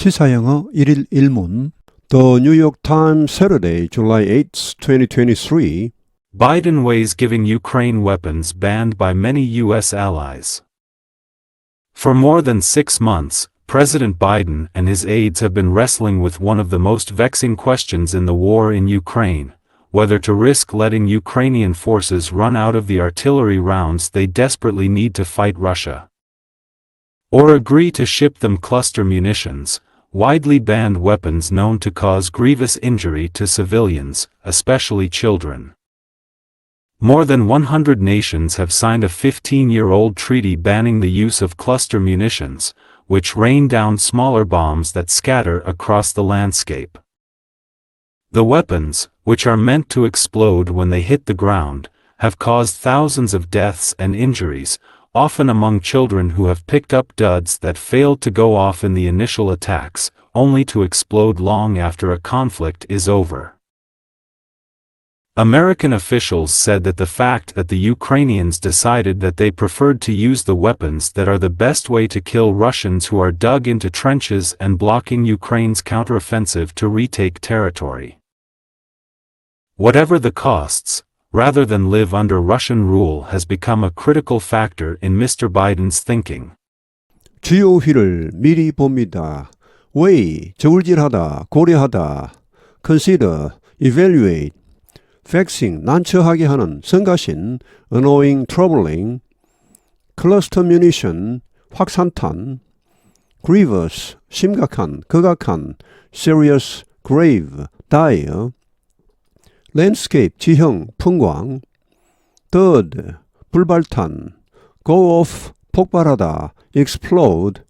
시사영어 1일 1문 The New York Times Saturday, July 8, 2023 Biden weighs giving Ukraine weapons banned by many U.S. allies. For more than six months, President Biden and his aides have been wrestling with one of the most vexing questions in the war in Ukraine whether to risk letting Ukrainian forces run out of the artillery rounds they desperately need to fight Russia. Or agree to ship them cluster munitions, widely banned weapons known to cause grievous injury to civilians, especially children. More than 100 nations have signed a 15-year-old treaty banning the use of cluster munitions, which rain down smaller bombs that scatter across the landscape. The weapons, which are meant to explode when they hit the ground, have caused thousands of deaths and injuries, often among children who have picked up duds that failed to go off in the initial attacks, only to explode long after a conflict is over. American officials said that the fact that the Ukrainians decided that they preferred to use the weapons that are the best way to kill Russians who are dug into trenches and blocking Ukraine's counteroffensive to retake territory. Whatever the costs, rather than live under Russian rule has become a critical factor in Mr. Biden's thinking. 주요 휘를 미리 봅니다. weigh, 저울질하다, 고려하다, consider, evaluate, vexing, 난처하게 하는, 성가신, annoying, troubling, cluster munition, 확산탄, grievous, 심각한, 극악한, serious, grave, dire, landscape, 지형, 풍광, third, 불발탄, go off, 폭발하다, explode,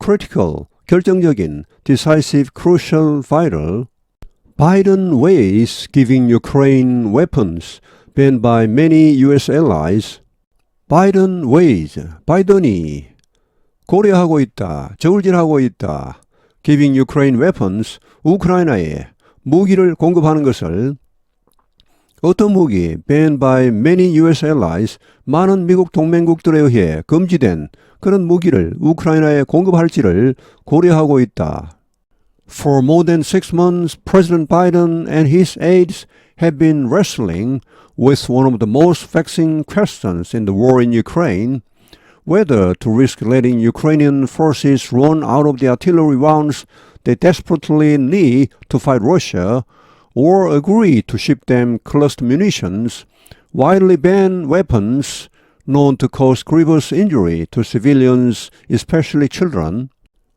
critical, 결정적인, decisive, crucial, vital, Biden weighs giving Ukraine weapons banned by many US allies. Biden weighs, 바이든이 고려하고 있다, 저울질하고 있다. giving Ukraine weapons, 우크라이나에 무기를 공급하는 것을 어떤 무기, banned by many US allies, 많은 미국 동맹국들에 의해 금지된 그런 무기를 우크라이나에 공급할지를 고려하고 있다. For more than six months, President Biden and his aides have been wrestling with one of the most vexing questions in the war in Ukraine whether to risk letting Ukrainian forces run out of the artillery rounds they desperately need to fight Russia or agree to ship them cluster munitions, widely banned weapons known to cause grievous injury to civilians, especially children.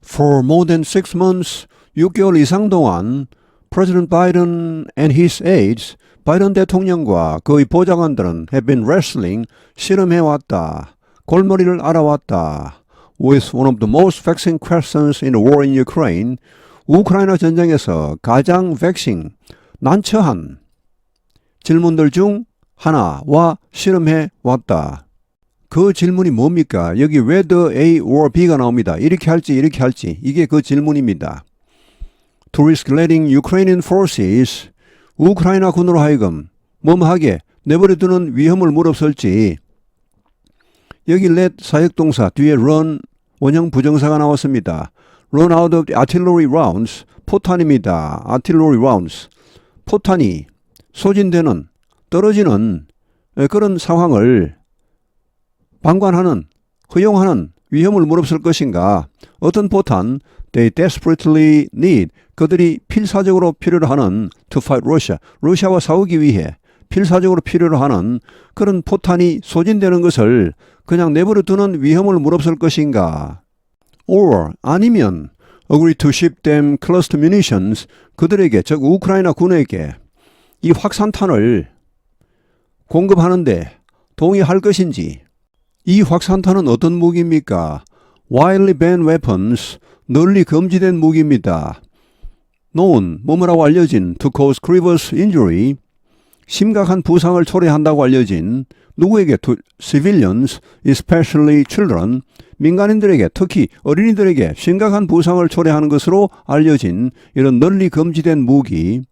For more than six months, 6개월 이상 동안 President Biden and his aides, 바이든 대통령과 그의 보좌관들은 have been wrestling, 씨름해왔다. 골머리를 알아왔다. With one of the most vexing questions in the war in Ukraine, 우크라이나 전쟁에서 가장 vexing, 난처한 질문들 중 하나와 씨름해 왔다. 그 질문이 뭡니까? 여기 whether A or B가 나옵니다. 이렇게 할지 이렇게 할지 이게 그 질문입니다. To risk letting Ukrainian forces 우크라이나 군으로 하여금 뭐뭐하게 내버려두는 위험을 무릅쓸지 여기 let 사역동사 뒤에 run 원형 부정사가 나왔습니다. run out of artillery rounds 포탄입니다. artillery rounds 포탄이 소진되는 떨어지는 그런 상황을 방관하는 허용하는 위험을 무릅쓸 것인가? 어떤 포탄? They desperately need. 그들이 필사적으로 필요로 하는 to fight Russia. 러시아와 싸우기 위해 필사적으로 필요로 하는 그런 포탄이 소진되는 것을 그냥 내버려 두는 위험을 무릅쓸 것인가? Or 아니면 agree to ship them cluster munitions 그들에게 즉 우크라이나 군에게 이 확산탄을 공급하는데 동의할 것인지 이 확산탄은 어떤 무기입니까? widely banned weapons 널리 금지된 무기입니다. known 뭐뭐라고 알려진 to cause grievous injury 심각한 부상을 초래한다고 알려진 누구에게 to civilians, especially children, 민간인들에게 특히 어린이들에게 심각한 부상을 초래하는 것으로 알려진 이런 널리 금지된 무기.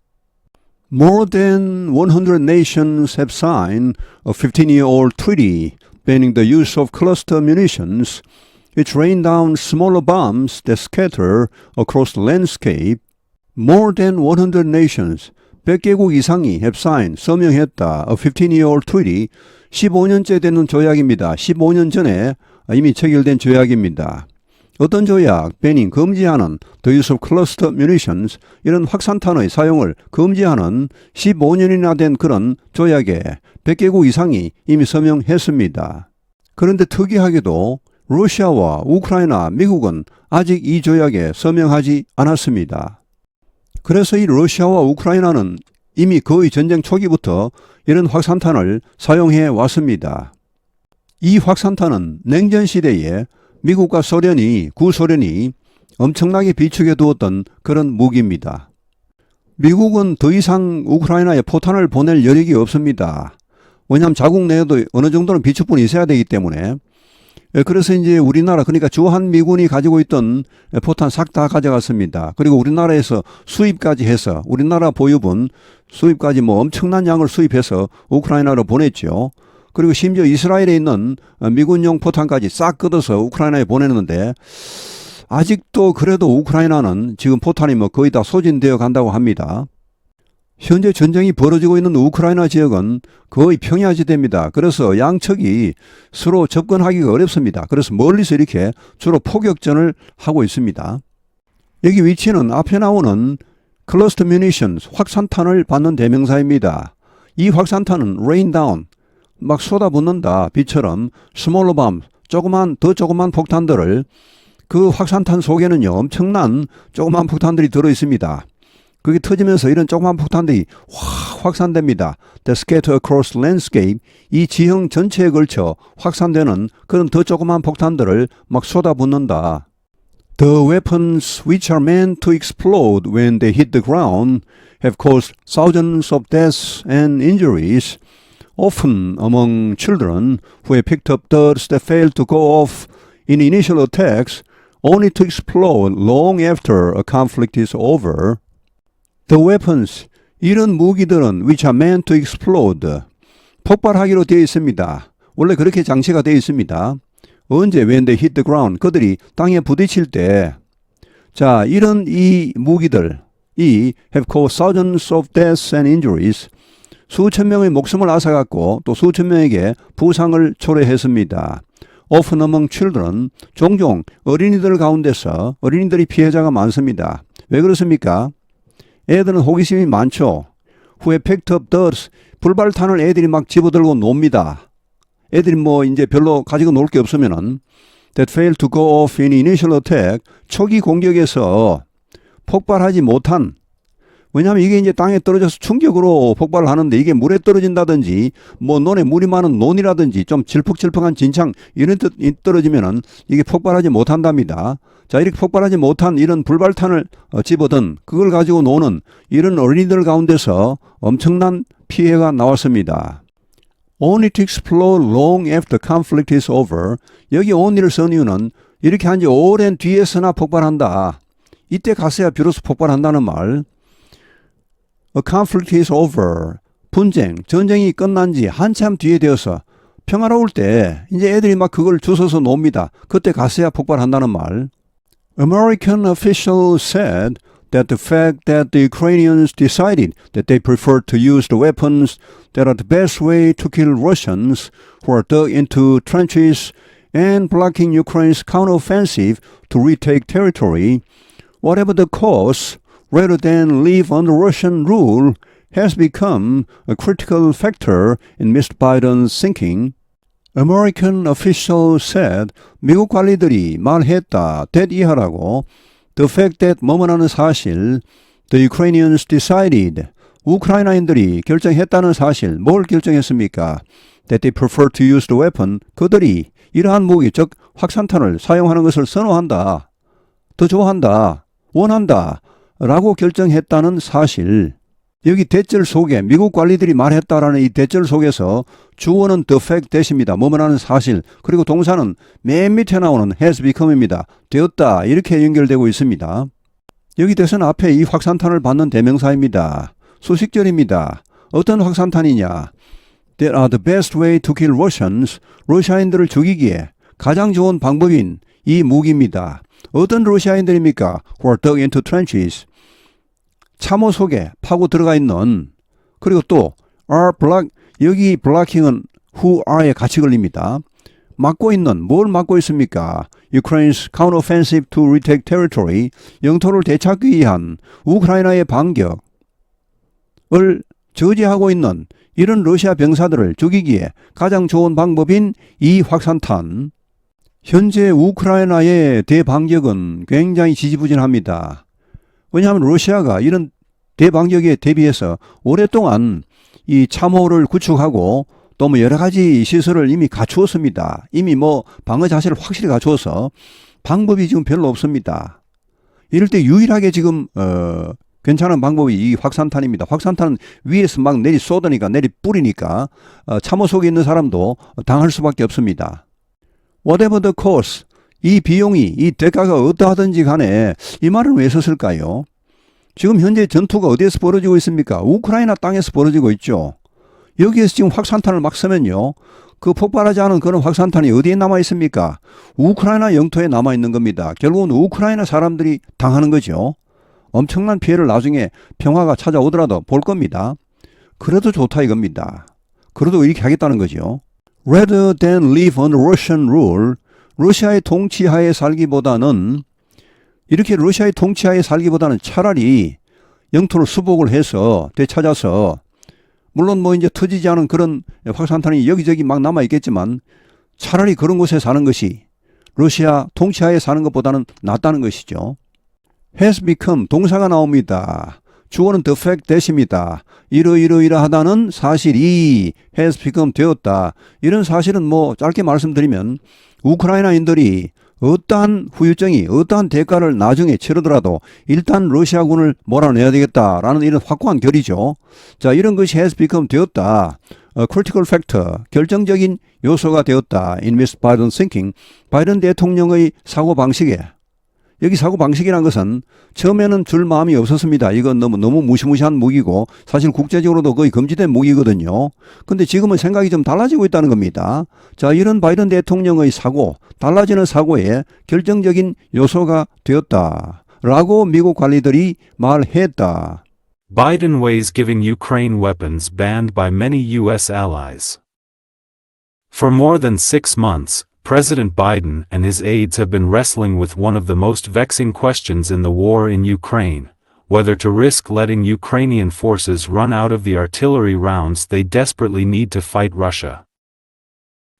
More than 100 nations have signed a 15-year-old treaty banning the use of cluster munitions, It rained down smaller bombs that scatter across the landscape. More than 100 nations, 100개국 이상이 signed, 서명했다. A 15-year-old treaty, 15년째 되는 조약입니다. 15년 전에 이미 체결된 조약입니다. 어떤 조약, 배닝, 금지하는 the use of cluster munitions, 이런 확산탄의 사용을 금지하는 15년이나 된 그런 조약에 100개국 이상이 이미 서명했습니다. 그런데 특이하게도 러시아와 우크라이나, 미국은 아직 이 조약에 서명하지 않았습니다. 그래서 이 러시아와 우크라이나는 이미 거의 전쟁 초기부터 이런 확산탄을 사용해 왔습니다. 이 확산탄은 냉전 시대에 미국과 소련이 구소련이 엄청나게 비축해 두었던 그런 무기입니다. 미국은 더 이상 우크라이나에 포탄을 보낼 여력이 없습니다. 왜냐하면 자국 내에도 어느 정도는 비축분이 있어야 되기 때문에 예, 그래서 이제 우리나라 그러니까 주한 미군이 가지고 있던 포탄 싹 다 가져갔습니다. 그리고 우리나라에서 수입까지 해서 우리나라 보유분 수입까지 뭐 엄청난 양을 수입해서 우크라이나로 보냈죠. 그리고 심지어 이스라엘에 있는 미군용 포탄까지 싹 걷어서 우크라이나에 보냈는데 아직도 그래도 우크라이나는 지금 포탄이 뭐 거의 다 소진되어 간다고 합니다. 현재 전쟁이 벌어지고 있는 우크라이나 지역은 거의 평야지대입니다. 그래서 양측이 서로 접근하기가 어렵습니다. 그래서 멀리서 이렇게 주로 포격전을 하고 있습니다. 여기 위치는 앞에 나오는 클러스터 뮤니션 확산탄을 받는 대명사입니다. 이 확산탄은 down 막 쏟아붓는다 비처럼 스몰러 밤 조그만 더 조그만 폭탄들을 그 확산탄 속에는요 엄청난 조그만 폭탄들이 들어 있습니다. 그게 터지면서 이런 조그만 폭탄들이 확 확산됩니다. The scatter across landscape 이 지형 전체에 걸쳐 확산되는 그런 더 조그만 폭탄들을 막 쏟아붓는다. The weapons which are meant to explode when they hit the ground have caused thousands of deaths and injuries, often among children who have picked up darts that failed to go off in initial attacks only to explode long after a conflict is over. The weapons, 이런 무기들은 which are meant to explode, 폭발하기로 되어 있습니다. 원래 그렇게 장치가 되어 있습니다. 언제 when they hit the ground, 그들이 땅에 부딪힐 때, 자, 이런 이 무기들, 이 have caused thousands of deaths and injuries, 수천 명의 목숨을 앗아갔고 또 수천 명에게 부상을 초래했습니다. Often among children, 종종 어린이들 가운데서 어린이들이 피해자가 많습니다. 왜 그렇습니까? 애들은 호기심이 많죠. 후에 picked up dirt, 불발탄을 애들이 막 집어들고 놉니다. 애들이 뭐 이제 별로 가지고 놀 게 없으면은 that failed to go off in initial attack, 초기 공격에서 폭발하지 못한 왜냐하면 이게 이제 땅에 떨어져서 충격으로 폭발을 하는데 이게 물에 떨어진다든지 뭐 논에 물이 많은 논이라든지 좀 질퍽질퍽한 진창 이런 데 떨어지면은 이게 폭발하지 못한답니다. 자 이렇게 폭발하지 못한 이런 불발탄을 어, 집어든 그걸 가지고 노는 이런 어린이들 가운데서 엄청난 피해가 나왔습니다. Only to explode long after conflict is over. 여기 only를 쓴 이유는 이렇게 한 지 오랜 뒤에서나 폭발한다. 이때 가서야 비로소 폭발한다는 말. A conflict is over. 분쟁, 전쟁이 끝난 지 한참 뒤에 되어서 평화로울 때 이제 애들이 막 그걸 주워서 놉니다. 그때 가서야 폭발한다는 말. American officials said that the fact that the Ukrainians decided that they preferred to use the weapons that are the best way to kill Russians who are dug into trenches and blocking Ukraine's counteroffensive to retake territory, whatever the cause, rather than live under Russian rule, has become a critical factor in Mr. Biden's thinking. American officials said 미국 관리들이 말했다. that 이하라고 the fact that 뭐뭐라는 사실 the Ukrainians decided 우크라이나인들이 결정했다는 사실 뭘 결정했습니까? that they prefer to use the weapon 그들이 이러한 무기 즉 확산탄을 사용하는 것을 선호한다. 더 좋아한다. 원한다. 라고 결정했다는 사실 여기 대절 속에 미국 관리들이 말했다라는 이 대절 속에서 주어는 the fact 대십니다. 뭐뭐라는 사실 그리고 동사는 맨 밑에 나오는 has become입니다. 되었다 이렇게 연결되고 있습니다. 여기 대선 앞에 이 확산탄을 받는 대명사입니다. 수식절입니다. 어떤 확산탄이냐? That are the best way to kill Russians. 러시아인들을 죽이기에 가장 좋은 방법인 이 무기입니다. 어떤 러시아인들입니까? Who are dug into trenches. 참호 속에 파고 들어가 있는 그리고 또 are block 여기 블락킹은 who are에 같이 걸립니다. 막고 있는 뭘 막고 있습니까? Ukraine's counteroffensive to retake territory 영토를 되찾기 위한 우크라이나의 반격을 저지하고 있는 이런 러시아 병사들을 죽이기에 가장 좋은 방법인 이 확산탄. 현재 우크라이나의 대방격은 굉장히 지지부진합니다. 왜냐하면 러시아가 이런 대방격에 대비해서 오랫동안 이 참호를 구축하고 또 뭐 여러 가지 시설을 이미 갖추었습니다. 이미 뭐 방어 자세를 확실히 갖추어서 방법이 지금 별로 없습니다. 이럴 때 유일하게 지금 어 괜찮은 방법이 이 확산탄입니다. 확산탄은 위에서 막 내리 쏟으니까 내리 뿌리니까 어, 참호 속에 있는 사람도 당할 수밖에 없습니다. Whatever the cost, 이 비용이 이 대가가 어떠하든지 간에 이 말은 왜 썼을까요? 지금 현재 전투가 어디에서 벌어지고 있습니까? 우크라이나 땅에서 벌어지고 있죠. 여기에서 지금 확산탄을 막 쓰면요. 그 폭발하지 않은 그런 확산탄이 어디에 남아 있습니까? 우크라이나 영토에 남아 있는 겁니다. 결국은 우크라이나 사람들이 당하는 거죠. 엄청난 피해를 나중에 평화가 찾아오더라도 볼 겁니다. 그래도 좋다 이겁니다. 그래도 이렇게 하겠다는 거죠. Rather than live under Russian rule, 러시아의 통치하에 살기보다는 이렇게 러시아의 통치하에 살기보다는 차라리 영토를 수복을 해서 되찾아서 물론 뭐 이제 터지지 않은 그런 확산탄이 여기저기 막 남아 있겠지만 차라리 그런 곳에 사는 것이 러시아 통치하에 사는 것보다는 낫다는 것이죠. has become 동사가 나옵니다. 주어는 the fact that입니다. 이러이러이러하다는 사실이 has become 되었다. 이런 사실은 뭐 짧게 말씀드리면 우크라이나인들이 어떠한 후유증이 어떠한 대가를 나중에 치르더라도 일단 러시아군을 몰아내야 되겠다라는 이런 확고한 결의죠. 자 이런 것이 has become 되었다. 어, critical factor 결정적인 요소가 되었다. in Mr. Biden's thinking 바이든 대통령의 사고 방식에 여기 사고 방식이란 것은 처음에는 줄 마음이 없었습니다. 이건 너무 너무 무시무시한 무기고 사실 국제적으로도 거의 금지된 무기거든요. 근데 지금은 생각이 좀 달라지고 있다는 겁니다. 자, 이런 바이든 대통령의 사고, 달라지는 사고에 결정적인 요소가 되었다. 라고 미국 관리들이 말했다. Biden weighs giving Ukraine weapons banned by many U.S. allies. For more than six months, President Biden and his aides have been wrestling with one of the most vexing questions in the war in Ukraine whether to risk letting Ukrainian forces run out of the artillery rounds they desperately need to fight Russia.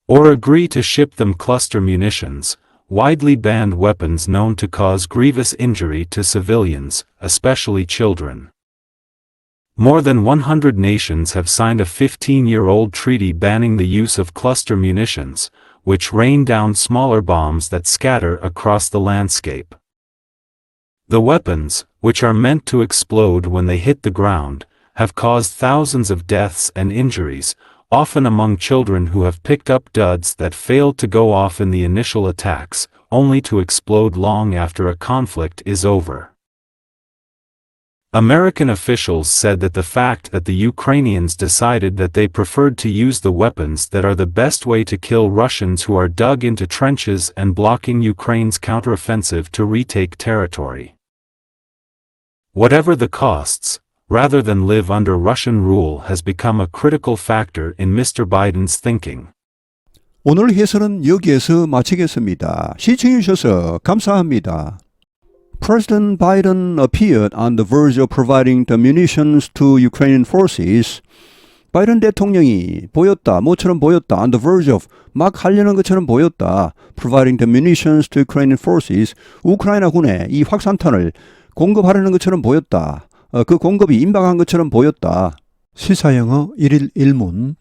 Or agree to ship them cluster munitions, widely banned weapons known to cause grievous injury to civilians, especially children. More than 100 nations have signed a 15-year-old treaty banning the use of cluster munitions, which rain down smaller bombs that scatter across the landscape. The weapons, which are meant to explode when they hit the ground, have caused thousands of deaths and injuries, often among children who have picked up duds that failed to go off in the initial attacks, only to explode long after a conflict is over. American officials said that the fact that the Ukrainians decided that they preferred to use the weapons that are the best way to kill Russians who are dug into trenches and blocking Ukraine's counteroffensive to retake territory. Whatever the costs, rather than live under Russian rule has become a critical factor in Mr. Biden's thinking. 오늘 해설은 여기에서 마치겠습니다. 시청해 주셔서 감사합니다. President Biden appeared on the verge of providing the munitions to Ukrainian forces. 바이든 대통령이 보였다, 모처럼 보였다, on the verge of, 막 하려는 것처럼 보였다, providing the munitions to Ukrainian forces, 우크라이나 군에 이 확산탄을 공급하려는 것처럼 보였다. 어, 그 공급이 임박한 것처럼 보였다. 시사영어 1일 1문